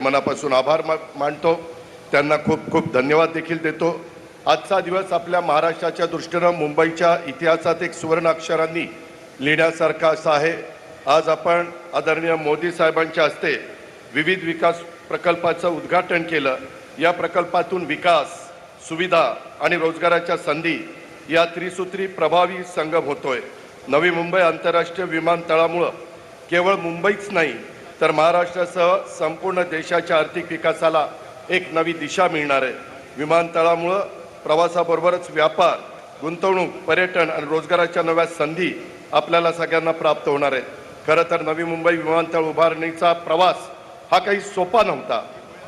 मनापासून आभार मानतो. त्यांना खूप खूप धन्यवाद देखील देतो. आजचा दिवस आपल्या महाराष्ट्राच्या दृष्टीनं मुंबईच्या इतिहासात एक सुवर्ण अक्षरांनी लिहिण्यासारखा असा आहे. आज आपण आदरणीय मोदी साहेबांच्या हस्ते विविध विकास प्रकल्पाचं उद्घाटन केलं. या प्रकल्पातून विकास सुविधा आणि रोजगाराच्या संधी या त्रिसूत्री प्रभावी संगम होतोय. नवी मुंबई आंतरराष्ट्रीय विमानतळामुळं केवळ मुंबईच नाही तर महाराष्ट्रासह संपूर्ण देशाच्या आर्थिक विकासाला एक नवी दिशा मिळणार आहे. विमानतळामुळं प्रवासाबरोबरच व्यापार गुंतवणूक पर्यटन आणि रोजगाराच्या नव्या संधी आपल्याला सगळ्यांना प्राप्त होणार आहेत. खरं तर नवी मुंबई विमानतळ उभारणीचा प्रवास हा काही सोपा नव्हता.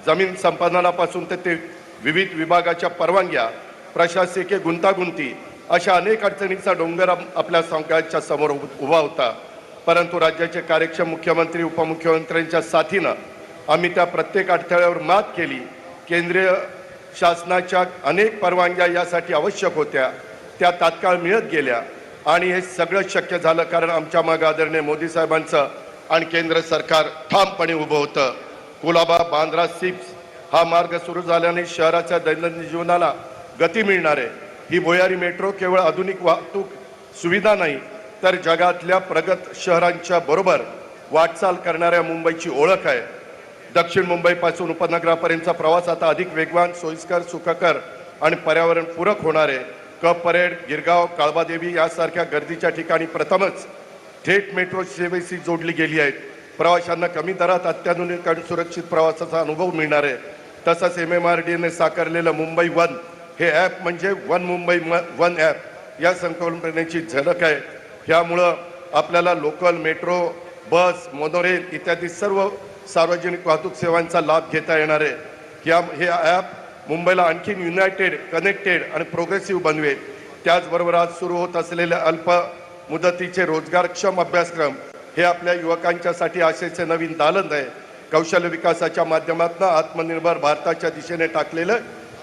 जमीन संपादनापासून ते ते विविध विभागाच्या परवानग्या प्रशासकीय गुंतागुंती अशा अनेक अडचणींचा डोंगर आपल्या संघाच्या समोर उभा होता. परंतु राज्याचे कार्यक्षम मुख्यमंत्री उपमुख्यमंत्र्यांच्या साथीनं आम्ही त्या प्रत्येक अडथळ्यावर मात केली. केंद्रीय शासनाच्या अनेक परवानग्या यासाठी आवश्यक होत्या त्या तात्काळ मिळत गेल्या आणि हे सगळं शक्य झालं कारण आमच्या मागे आदरणीय मोदी साहेबांचं आणि केंद्र सरकार ठामपणे उभं होतं. कुलाबा बांद्रा सिप्स हा मार्ग सुरू झाल्याने शहराच्या दैनंदिन जीवनाला गती मिळणार आहे. ही भुयारी मेट्रो केवळ आधुनिक वाहतूक सुविधा नाही तर जगातल्या प्रगत शहरांच्या बरोबर वाटचाल करणाऱ्या मुंबईची ओळख आहे. दक्षिण मुंबईपासून उपनगरापर्यंतचा प्रवास आता अधिक वेगवान सोयीस्कर सुखकर आणि पर्यावरणपूरक होणार आहे. कप परेड गिरगाव काळबादेवी यासारख्या गर्दीच्या ठिकाणी प्रथमच थेट मेट्रो सेवेशी जोडली गेली आहेत प्रवाशांना कमी दरात अत्याधुनिक आणि सुरक्षित प्रवासाचा अनुभव मिळणार आहे. तसंच एम एम आर डीने साकारलेलं मुंबई वन हे ॲप म्हणजे वन मुंबई म- वन ॲप या संकल्पनेची झलक आहे. ह्यामुळं आपल्याला लोकल मेट्रो बस मोनोरेल इत्यादी सर्व सार्वजनिक वाहतूक सेवांचा लाभ घेता येणार आहे. या हे ॲप मुंबईला आणखीन युनायटेड कनेक्टेड आणि प्रोग्रेसिव्ह बनवेल. त्याचबरोबर आज सुरू होत असलेले अल्प मुदतीचे रोजगारक्षम अभ्यासक्रम हे आपल्या युवकांच्यासाठी आशेचे नवीन दालन आहे. कौशल्य विकासाच्या माध्यमातून आत्मनिर्भर भारताच्या दिशेने टाकलेलं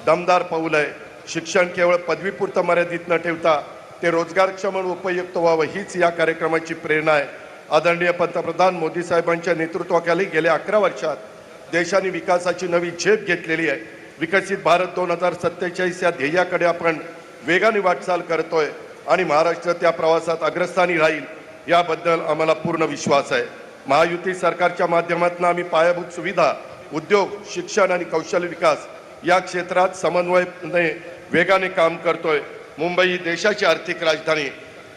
दमदार पाऊल आहे. शिक्षण केवळ पदवीपुरतं मर्यादित न ठेवता ते रोजगारक्षम आणि उपयुक्त व्हावं हीच या कार्यक्रमाची प्रेरणा आहे. आदरणीय पंतप्रधान मोदी साहेबांच्या नेतृत्वाखाली गेल्या अकरा वर्षात देशाने विकासाची नवी झेप घेतलेली आहे. विकसित भारत दोन हजार सत्तेचाळीस या ध्येयाकडे आपण वेगाने वाटचाल करतोय आणि महाराष्ट्र त्या प्रवासात अग्रस्थानी राहील याबद्दल आम्हाला पूर्ण विश्वास आहे. महायुती सरकारच्या माध्यमातून आम्ही पायाभूत सुविधा उद्योग शिक्षण आणि कौशल्य विकास या क्षेत्रात समन्वयने वेगाने काम करतोय. मुंबई ही देशाची आर्थिक राजधानी.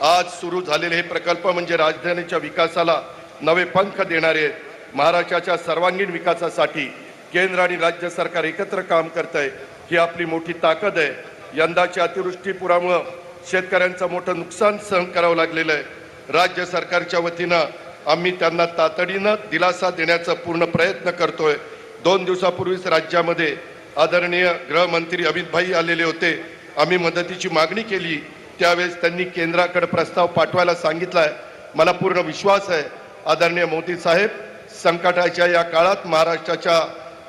आज सुरू झालेले हे प्रकल्प म्हणजे राजधानीच्या विकासाला नवे पंख देणारे महाराष्ट्राच्या सर्वांगीण विकासासाठी केंद्र आणि राज्य सरकार एकत्र काम करत आहे ही आपली मोठी ताकद आहे. यंदाच्या अतिवृष्टीपुरामुळं शेतकऱ्यांचं मोठं नुकसान सहन करावं लागलेलं आहे. राज्य सरकारच्या वतीनं आम्ही त्यांना तातडीनं दिलासा देण्याचा पूर्ण प्रयत्न करतोय. दोन दिवसापूर्वीच राज्यामध्ये आदरणीय गृहमंत्री अमित भाई आलेले होते. आम्ही मदतीची मागणी केली. त्यावेळेस त्यांनी केंद्राकडे प्रस्ताव पाठवायला सांगितलाय. मला पूर्ण विश्वास आहे. आदरणीय मोदी साहेब संकटाच्या या काळात महाराष्ट्राच्या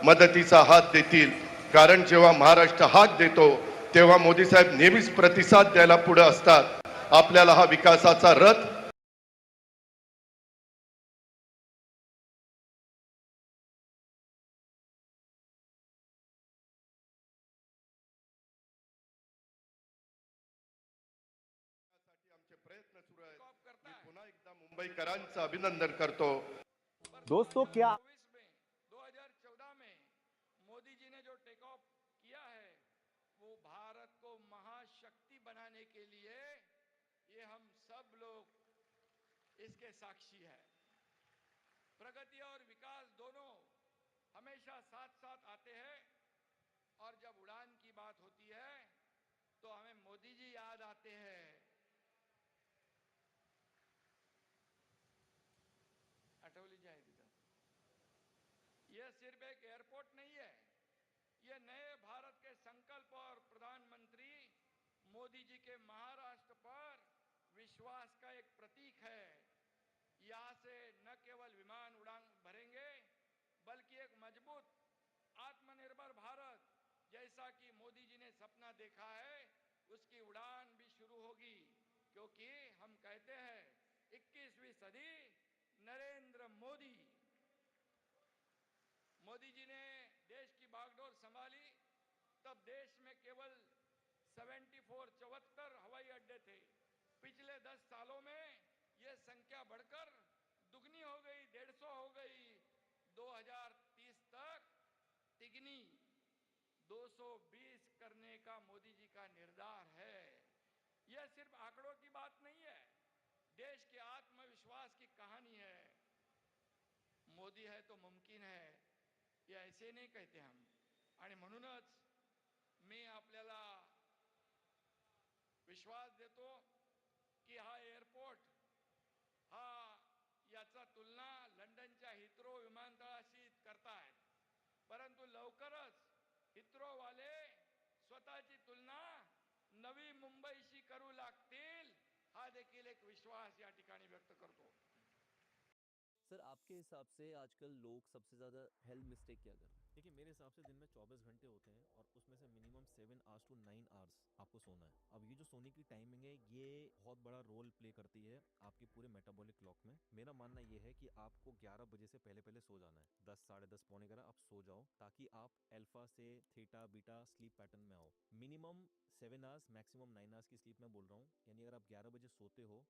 मदतीचा हात देतील. कारण जेव्हा महाराष्ट्र हात देतो तेव्हा मोदी साहेब नेहमीच प्रतिसाद द्यायला पुढे असतात. आपल्याला हा विकासाचा रथ मुंबईकरांचं अभिनंदन करतो. दोस्तों क्या 2024 में 2014 में मोदी जी ने जो टेक ऑफ़ किया है वो भारत को महाशक्ति बनाने के लिए ये हम सब लोग इसके साक्षी है। प्रगति और विकास दोनों हमेशा साथ साथ आते हैं और जब उड़ान की बात होती है तो हमें मोदी जी याद आते हैं आठवली जी आहे तिथं यह सिर्फ़ एक एयरपोर्ट नहीं है। यह नए भारत के संकल्प और प्रधानमंत्री मोदी जी के महाराष्ट्र पर विश्वास का एक प्रतीक है। यहाँ से न केवल विमान उड़ान भरेंगे, बल्कि एक मज़बूत आत्मनिर्भर भारत जैसा कि मोदी जी ने सपना देखा है, उसकी उड़ान भी शुरू होगी। क्योंकि हम कहते हैं 21वीं सदी नरेंद्र मोदी मोदी जी ने देश की बागडोर संभाली। तब देश में केवल 74 चौहत्तर हवाई अड्डे थे। पिछले 10 सालों में यह संख्या बढ़कर दुगनी हो गई, डेढ़ सौ हो गई। 2030 तक तिगनी। 220 करने का मोदी जी का निर्धार है। यह सिर्फ़ आंकड़ों की बात नहीं है, देश के आत्मविश्वास की कहानी है। मोदी है तो मुमकिन है हे ऐसे नाही कहते हम. आणि म्हणूनच मी आपल्याला विश्वास देतो की हा एअरपोर्ट हा याचा तुलना लंडनच्या हित्रो विमानतळाशी करतायत. परंतु लवकरच हिथ्रोवाले स्वतःची तुलना नवी मुंबईशी करू लागतील हा देखील एक विश्वास या ठिकाणी व्यक्त करतो. सर, आपके हिसाब से आजकल लोग सबसे ज़्यादा हेल्थ मिस्टेक क्या कर रहे हैं? देखिए, मेरे हिसाब से दिन में 24 घंटे होते हैं और उसमें से minimum seven hours to nine hours आपको सोना है। अब ये जो सोने की टाइमिंग है, ये बहुत बड़ा रोल प्ले करती है आपके पूरे मेटाबॉलिक क्लॉक में। मेरा मानना ये है कि आपको 11 बजे से पहले पहले सो जाना है। 10 साढ़े दस, पौने ग्यारह, आप सो जाओ ताकि आप अल्फ़ा से थीटा बीटा स्लीप पैटर्न में आओ। Minimum seven hours maximum nine hours की स्लीप में बोल रहा हूँ। यानी अगर आप ग्यारह बजे सोते हो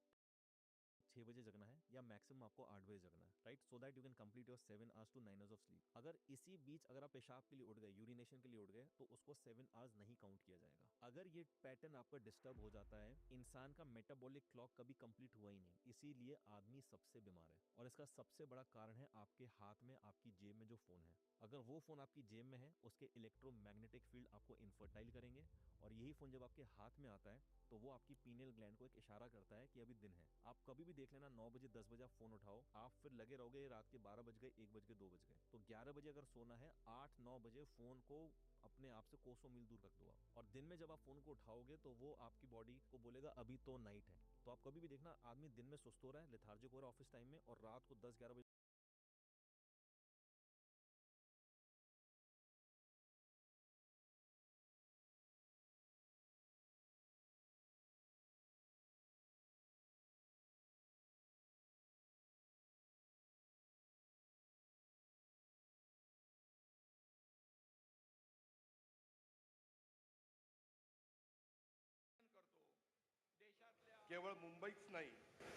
छः बजे जगना है या मैक्सिमम आपको आठ बजे जगना है right so that you can complete your seven hours to nine hours of sleep अगर इसी बीच अगर आप पेशाब के लिए उठ गए यूरिनेशन के लिए उठ गए तो उसको सेवन आवर्स नहीं काउंट किया जाएगा। अगर ये पैटर्न आपका डिस्टर्ब हो जाता है, इंसान का मेटाबॉलिक क्लॉक कभी कंप्लीट हुआ ही नहीं, इसीलिए आदमी सबसे बीमार है। और इसका सबसे बड़ा कारण है आपके हाथ में, आपकी जेब में जो फ़ोन है। अगर वो फ़ोन आपकी जेब में है, उसके इलेक्ट्रोमैग्नेटिक फ़ील्ड आपको इनफर्टाइल करेंगे और यही फ़ोन जब आपके हाथ में आता है तो वो आपकी पीनियल ग्लैंड को एक इशारा करता है कि अभी दिन है। आप कभी भी देख लेना, नौ बजे, दस बजे आप फ़ोन उठाओ। आप फिर लगे रहोगे, रात के बारह बज गए, एक बज गए, दो बज गए। तो ग्यारह बजे अगर सोना है, आठ, नौ बजे फ़ोन को अपने आप से कोसों मील दूर रख दो आप। और दिन में जब आप फ़ोन को उठाओगे तो वो आपकी बॉडी को बोलेगा, अभी तो नाइट है। तो आप कभी भी देखना, आदमी दिन में सुस्त हो रहा है, लेथार्जिक हो रहा है ऑफ़िस टाइम में और रात को दस, ग्यारह बजे केवळ मुंबईच नाही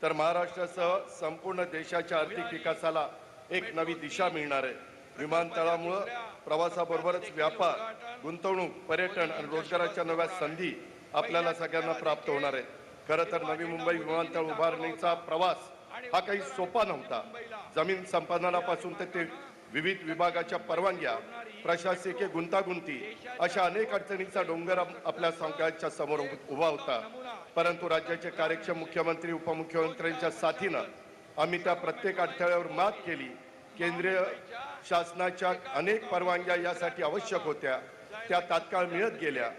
तर महाराष्ट्रासह संपूर्ण देशाच्या आर्थिक विकासाला एक नवी दिशा मिळणार आहे. विमानतळामुळं प्रवासाबरोबरच व्यापार गुंतवणूक पर्यटन आणि रोजगाराच्या नव्या संधी आपल्याला सगळ्यांना प्राप्त होणार आहेत. खरं तर नवी मुंबई विमानतळ उभारणीचा प्रवास हा काही सोपा नव्हता. जमीन संपादनापासून ते विविध विभागाच्या परवानग्या प्रशासकीय गुंतागुंती अशा अनेक अडचणींचा डोंगर आपल्या सगळ्यांच्या समोर उभा होता. परंतु राज्याचे कार्यक्षम मुख्यमंत्री उपमुख्यमंत्र्यांच्या साथीनं आम्ही त्या प्रत्येक अडथळ्यावर मात केली. केंद्रीय शासनाच्या अनेक परवानग्या यासाठी आवश्यक होत्या. त्या तात्काळ मिळत गेल्या.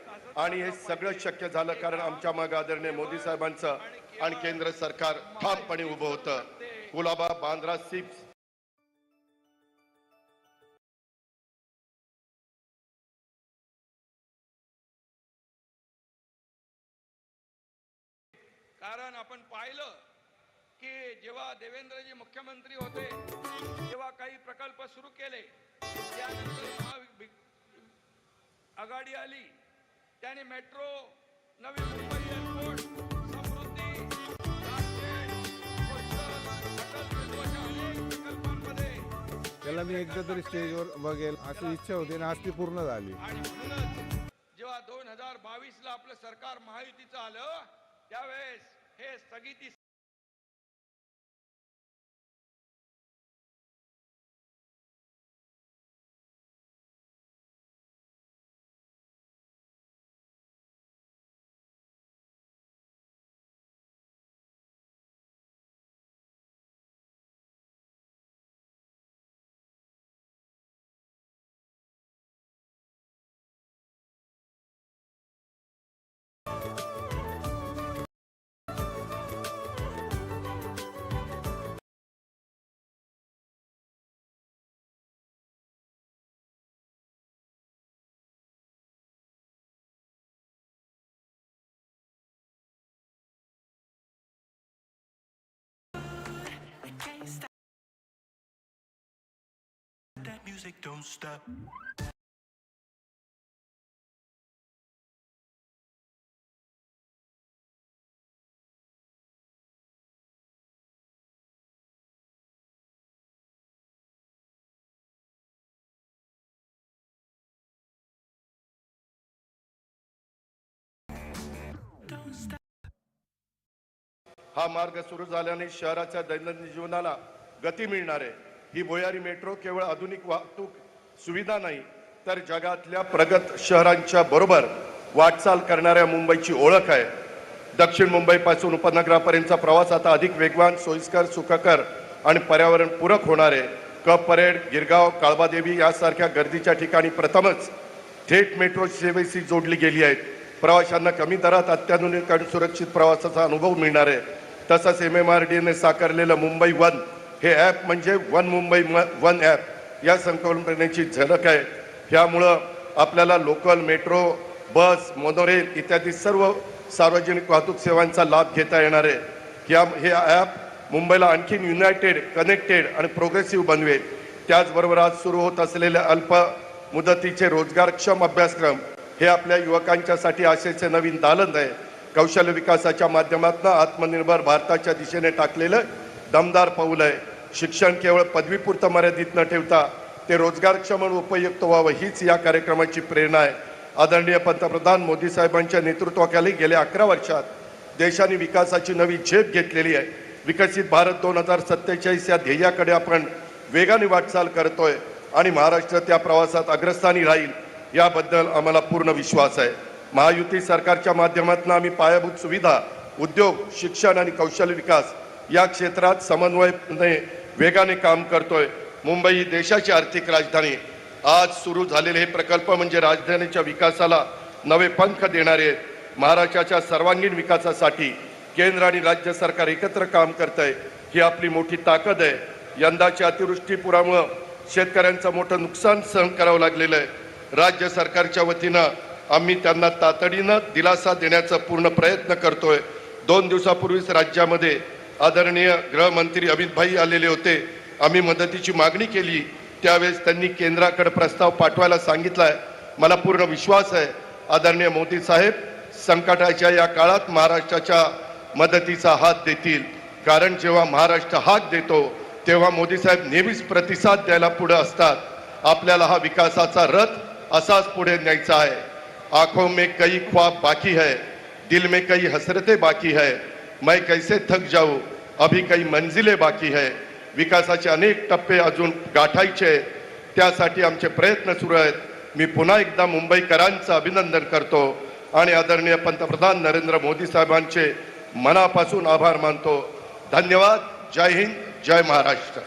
आणि हे सगळं शक्य झालं कारण आमच्या मग आदरणीय मोदी साहेबांचं आणि केंद्र सरकार ठामपणे उभं होतं. कुलाबा बांद्रा सिप्स आपण पाहिलं की जेव्हा देवेंद्रजी मुख्यमंत्री होते तेव्हा काही प्रकल्प सुरू केले. त्यानंतर आघाडी आली. त्याने मेट्रो नवी मुंबई एअरपोर्ट समृद्धी त्याला मी एकदा तरी स्टेजवर बघेल अशी इच्छा होती आणि आज ती पूर्ण झाली. आणि म्हणूनच जेव्हा दोन हजार बावीस ला आपलं सरकार महायुतीचं आलं त्यावेळेस हे that Music don't stop. हा मार्ग सुरू झाल्याने शहराच्या दैनंदिन जीवनाला गती मिळणार. आहे ही भुयारी मेट्रो केवळ आधुनिक वाहतूक सुविधा नाही तर जगातल्या प्रगत शहरांच्या बरोबर वाटचाल करणाऱ्या मुंबईची ओळख आहे. दक्षिण मुंबईपासून उपनगरापर्यंतचा प्रवास आता अधिक वेगवान सोयीस्कर सुखकर आणि पर्यावरण पूरक होणार आहे. कप परेड गिरगाव काळबादेवी यासारख्या गर्दीच्या ठिकाणी प्रथमच थेट मेट्रो सेवेशी जोडली गेली आहेत. प्रवाशांना कमी दरात अत्याधुनिक आणि सुरक्षित प्रवासाचा अनुभव मिळणार आहे. तसंच एम एम आर डीने साकारलेलं मुंबई वन हे ॲप म्हणजे वन मुंबई म- वन ॲप या संकल्पनेची झलक आहे. ह्यामुळं आपल्याला लोकल मेट्रो बस मोनोरेल इत्यादी सर्व सार्वजनिक वाहतूक सेवांचा लाभ घेता येणार आहे. या हे ॲप मुंबईला आणखीन युनायटेड कनेक्टेड आणि प्रोग्रेसिव्ह बनवेल. त्याचबरोबर आज सुरू होत असलेल्या अल्प मुदतीचे रोजगारक्षम अभ्यासक्रम हे आपल्या युवकांच्यासाठी आशेचे नवीन दालन आहे. कौशल्य विकासाच्या माध्यमातून आत्मनिर्भर भारताच्या दिशेने टाकलेलं दमदार पाऊल आहे. शिक्षण केवळ पदवीपुरतं मर्यादित न ठेवता ते रोजगारक्षम उपयुक्त व्हावं हीच या कार्यक्रमाची प्रेरणा आहे. आदरणीय पंतप्रधान मोदी साहेबांच्या नेतृत्वाखाली गेल्या अकरा वर्षात देशाने विकासाची नवी झेप घेतलेली आहे. विकसित भारत दोन हजार सत्तेचाळीस या ध्येयाकडे आपण वेगाने वाटचाल करतोय आणि महाराष्ट्र त्या प्रवासात अग्रस्थानी राहील याबद्दल आम्हाला पूर्ण विश्वास आहे. महायुती सरकारच्या माध्यमातून आम्ही पायाभूत सुविधा उद्योग शिक्षण आणि कौशल्य विकास या क्षेत्रात समन्वयने वेगाने काम करतोय. मुंबई ही देशाची आर्थिक राजधानी. आज सुरू झालेले हे प्रकल्प म्हणजे राजधानीच्या विकासाला नवे पंख देणारे आहेत. महाराष्ट्राच्या सर्वांगीण विकासासाठी केंद्र आणि राज्य सरकार एकत्र काम करत आहे ही आपली मोठी ताकद आहे. यंदाच्या अतिवृष्टीपुरामुळं शेतकऱ्यांचं मोठं नुकसान सहन करावं लागलेलं आहे. राज्य सरकारच्या वतीनं आम्ही त्यांना तातडीनं दिलासा देण्याचा पूर्ण प्रयत्न करतोय. दोन दिवसापूर्वीच राज्यामध्ये आदरणीय गृहमंत्री अमितभाई आलेले होते. आम्ही मदतीची मागणी केली. त्यावेळेस त्यांनी केंद्राकडे प्रस्ताव पाठवायला सांगितलाय. मला पूर्ण विश्वास आहे. आदरणीय मोदी साहेब संकटाच्या या काळात महाराष्ट्राच्या मदतीचा हात देतील. कारण जेव्हा महाराष्ट्र हात देतो तेव्हा मोदी साहेब नेहमीच प्रतिसाद द्यायला पुढे असतात. आपल्याला हा विकासाचा रथ असाच पुढे न्यायचा आहे. आंखों में कई ख्वाब बाकी है दिल में कई हसरतें बाकी है। मैं कैसे थक जाऊ? अभी कई मंजिलें बाकी है। विकासाचे अनेक टप्पे अजून गाठायचे त्यासाठी आमचे प्रयत्न सुरू आहेत। मी पुन्हा एकदा मुंबईकरांचं अभिनंदन करतो आणि आदरणीय पंतप्रधान नरेंद्र मोदी साहेबांचे मनापासून आभार मानतो. धन्यवाद. जय हिंद. जय महाराष्ट्र.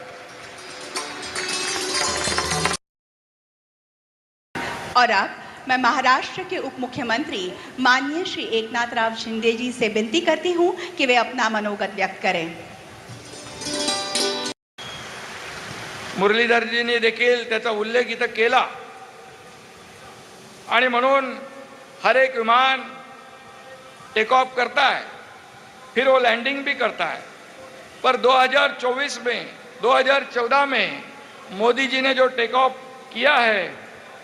और आप मैं महाराष्ट्र के उप मुख्यमंत्री माननीय श्री एकनाथ राव शिंदे जी से विनती करती हूँ कि वे अपना मनोगत व्यक्त करें। मुरलीधरजींनी देखील त्याचा उल्लेख इथं केला. आणि म्हणून हर एक विमान टेक ऑफ़ करता है फिर वो लैंडिंग भी करता है पर 2024 में 2014 में मोदी जी ने जो टेक ऑफ़ किया है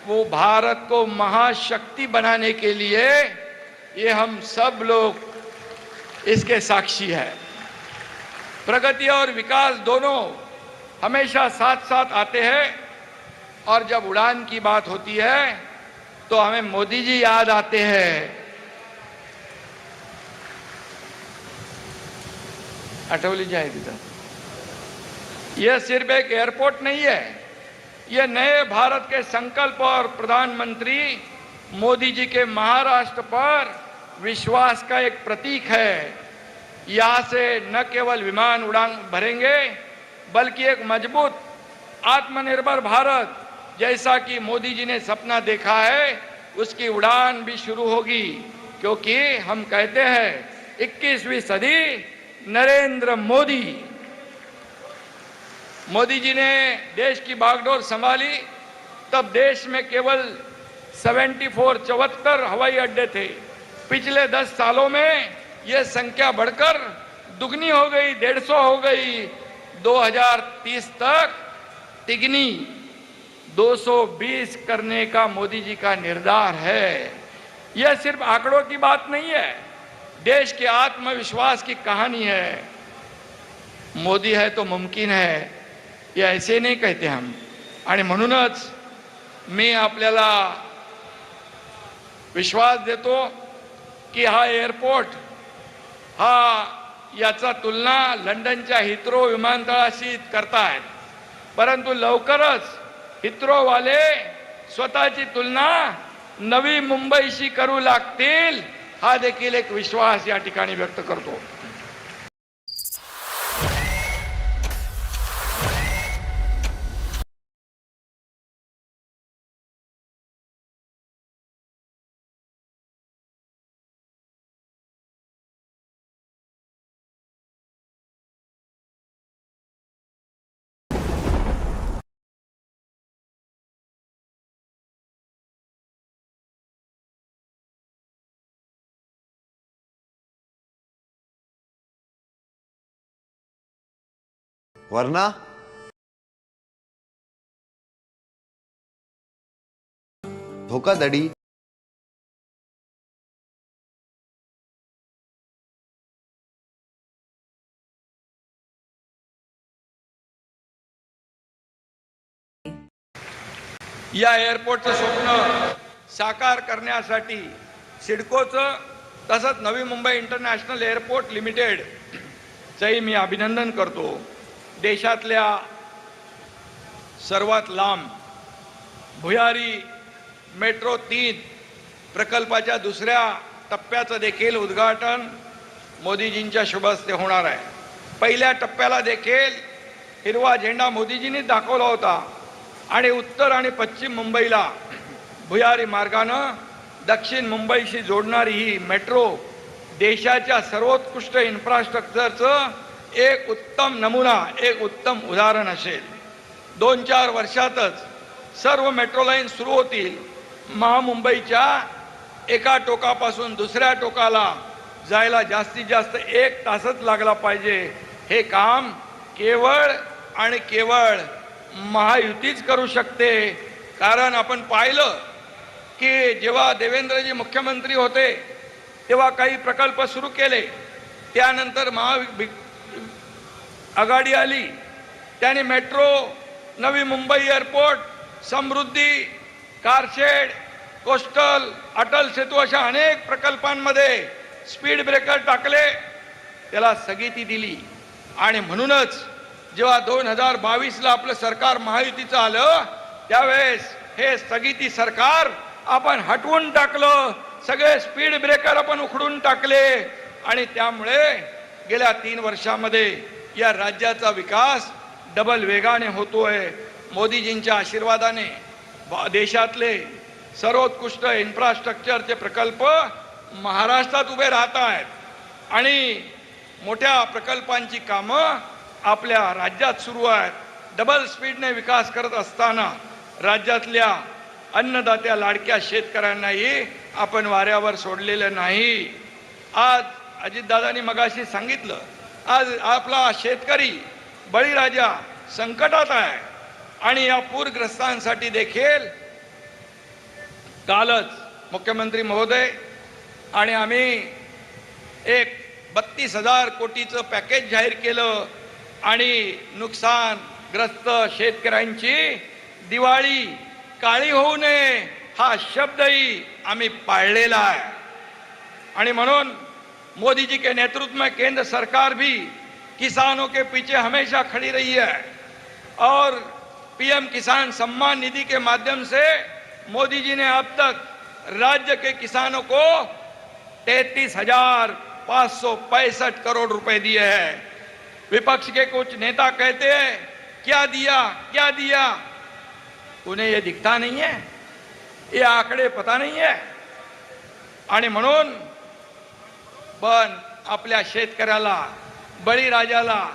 वो भारत को महाशक्ति बनाने के लिए ये हम सब लोग इसके साक्षी है। प्रगति और विकास दोनों हमेशा साथ साथ आते हैं और जब उड़ान की बात होती है तो हमें मोदी जी याद आते हैं। आठवली जी तिथं यह सिर्फ़ एक एयरपोर्ट नहीं है। यह नए भारत के संकल्प और प्रधानमंत्री मोदी जी के महाराष्ट्र पर विश्वास का एक प्रतीक है। यहाँ से न केवल विमान उड़ान भरेंगे, बल्कि एक मज़बूत आत्मनिर्भर भारत जैसा कि मोदी जी ने सपना देखा है, उसकी उड़ान भी शुरू होगी। क्योंकि हम कहते हैं 21वीं सदी नरेंद्र मोदी। मोदी जी ने देश की बागडोर संभाली, तब देश में केवल 74 चौहत्तर हवाई अड्डे थे। पिछले 10 सालों में यह संख्या बढ़कर दुगनी हो गई, डेढ़ सौ हो गई। 2030 तक तिगनी 220 करने का मोदी जी का निर्धार है। यह सिर्फ़ आंकड़ों की बात नहीं है, देश के आत्मविश्वास की कहानी है। मोदी है तो मुमकिन है हे ऐसे नाही कहते हम आणि म्हणूनच मी आपल्याला विश्वास देतो की हा एअरपोर्ट हा याचा तुलना लंडनच्या हित्रो विमानतळाशी करतायत परंतु लवकरच हिथ्रोवाले स्वतःची तुलना नवी मुंबईशी करू लागतील हा देखील एक विश्वास या ठिकाणी व्यक्त करतो. वरना? धोकाधडी? या एअरपोर्टचं स्वप्न साकार करण्यासाठी सिडकोचं तसंच नवी मुंबई इंटरनॅशनल एअरपोर्ट लिमिटेडचंही मी अभिनंदन करतो. देशातल्या सर्वात लांब भुयारी मेट्रो तीन प्रकल्पाच्या दुसऱ्या टप्प्याचं देखील उद्घाटन मोदीजींच्या शुभहस्ते होणार आहे. पहिल्या टप्प्याला देखील हिरवा झेंडा मोदीजींनी दाखवला होता आणि उत्तर आणि पश्चिम मुंबईला भुयारी मार्गानं दक्षिण मुंबईशी जोडणारी ही मेट्रो देशाच्या सर्वोत्कृष्ट इन्फ्रास्ट्रक्चरचं एक उत्तम नमुना एक उत्तम उदाहरण असेल. दोन चार वर्षातच सर्व मेट्रो लाईन सुरू होतील. महामुंबईच्या एका टोकापासून दुसऱ्या टोकाला जायला जास्तीत जास्त एक तासच लागला पाहिजे. हे काम केवळ आणि केवळ महायुतीच करू शकते. कारण आपण पाहिलं की जेव्हा देवेंद्रजी मुख्यमंत्री होते तेव्हा काही प्रकल्प सुरू केले. त्यानंतर महा आघाडी आली त्याने metro Navi Mumbai airport Samruddhi car shed coastal Atal Setu अशा अनेक प्रकल्पांमध्ये स्पीड ब्रेकर टाकले. त्याला स्थगिती दिली. आणि म्हणूनच जेव्हा दोन हजार बावीसला आपलं सरकार महायुतीचं आलं त्यावेळेस हे स्थगिती सरकार आपण हटवून टाकलं. सगळे स्पीड ब्रेकर आपण उखडून टाकले. आणि त्यामुळे गेल्या तीन वर्षामध्ये या राज्याचा विकास डबल वेगाने होतो आहे मोदीजींच्या आशीर्वादाने. बा- देशातले सर्वोत्कृष्ट इन्फ्रास्ट्रक्चरचे प्रकल्प महाराष्ट्रात उभे राहत आहेत आणि मोठ्या प्रकल्पांची कामं आपल्या राज्यात सुरू आहेत. डबल स्पीडने विकास करत असताना राज्यातल्या अन्नदात्या लाडक्या शेतकऱ्यांनाही आपण वाऱ्यावर सोडलेलं नाही. आज अजितदादांनी मगाशी सांगितलं आज आपला शेतकरी बळीराजा संकटात आहे आणि या पूरग्रस्तांसाठी देखील कालच मुख्यमंत्री महोदय आणि आम्ही एक बत्तीस हजार कोटीचं पॅकेज जाहीर केलं आणि नुकसानग्रस्त शेतकऱ्यांची दिवाळी काळी होऊ नये हा शब्दही आम्ही पाळलेला आहे. आणि म्हणून मोदी जी के नेतृत्व में केंद्र सरकार भी किसानों के पीछे हमेशा खड़ी रही है। और पीएम किसान सम्मान निधि के माध्यम से मोदी जी ने अब तक राज्य के किसानों को तैतीस हज़ार पाँच सौ पैंसठ करोड़ रुपए दिए हैं। विपक्ष के कुछ नेता कहते हैं, क्या दिया? क्या दिया? उन्हें ये दिखता नहीं है। ये आंकड़े पता नहीं है। आणि पण आपल्या शेतकऱ्याला बळीराजाला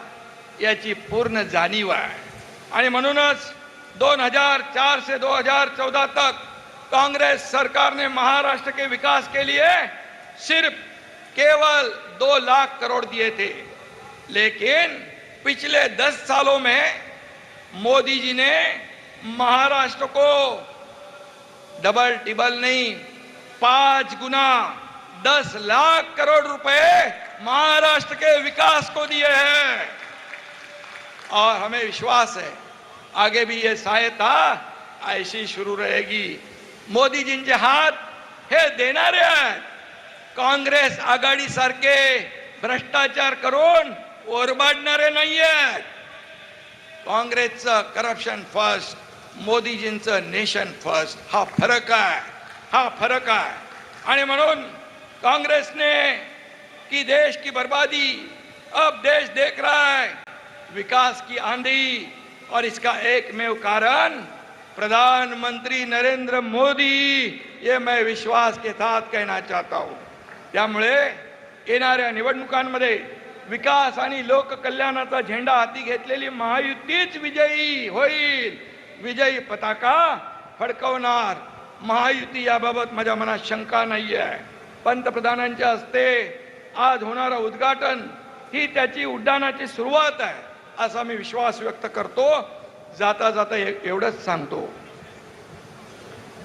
याची पूर्ण जाणीव आहे. आणि म्हणूनच दोन हजार चार से दो हजार चौदह तक कांग्रेस सरकार ने महाराष्ट्र के विकास के लिए सिर्फ केवल दो लाख करोड़ दिए थे. लेकिन पिछले दस सालों में मोदी जी ने महाराष्ट्र को डबल टिबल नहीं पांच गुना दस लाख करोड़ रुपए महाराष्ट्र के विकास को दिए हैं। और हमें विश्वास है आगे भी ये सहायता ऐसी शुरू रहेगी। मोदीजींचे हात हे देणारे आहेत काँग्रेस आघाडीसारखे भ्रष्टाचार करून ओरबाडणारे नाही आहेत काँग्रेसचं करप्शन फर्स्ट मोदीजींचं नेशन फर्स्ट। हा फरक आहे हा फरक आहे आणि म्हणून कांग्रेसने की देश की बर्बादी अब देश देख रहा है। विकास की आंधी और इसका एकमेव कारण प्रधानमंत्री नरेंद्र मोदी। ये मैं विश्वास के साथ कहना चाहता हूँ। त्यामुळे येणाऱ्या विकास आणि लोककल्याणाचा झेंडा हाती घेतलेली महायुतीच विजयी होईल। विजयी पताका फडकवणार महायुती याबाबत माझ्या मनात शंका नाही आहे पंतप्रधानांच्या हस्ते आज होणारं उद्घाटन ही त्याची उड्डाणाची सुरुवात आहे असा मी विश्वास व्यक्त करतो. जाता जाता एवढंच सांगतो.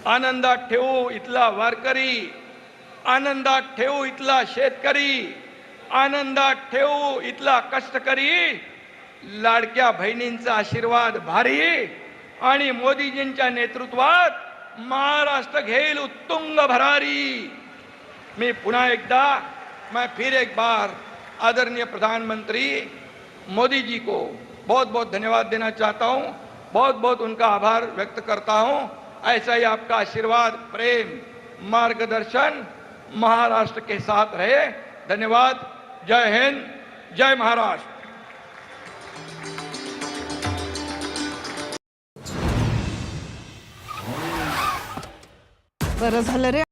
आनंदात ठेवू इथला वारकरी आनंदात ठेवू इथला शेतकरी आनंदात ठेवू इथला कष्टकरी लाडक्या बहिणींचा आशीर्वाद भारी आणि मोदीजींच्या नेतृत्वात महाराष्ट्र घेईल उत्तुंग भरारी. मैं पुनः एकदा, मैं फिर एक बार आदरणीय प्रधानमंत्री मोदी जी को बहुत बहुत धन्यवाद देना चाहता हूँ बहुत बहुत उनका आभार व्यक्त करता हूँ। ऐसा ही आपका आशीर्वाद, प्रेम, मार्गदर्शन महाराष्ट्र के साथ रहे। धन्यवाद। जय हिंद। जय महाराष्ट्र। रे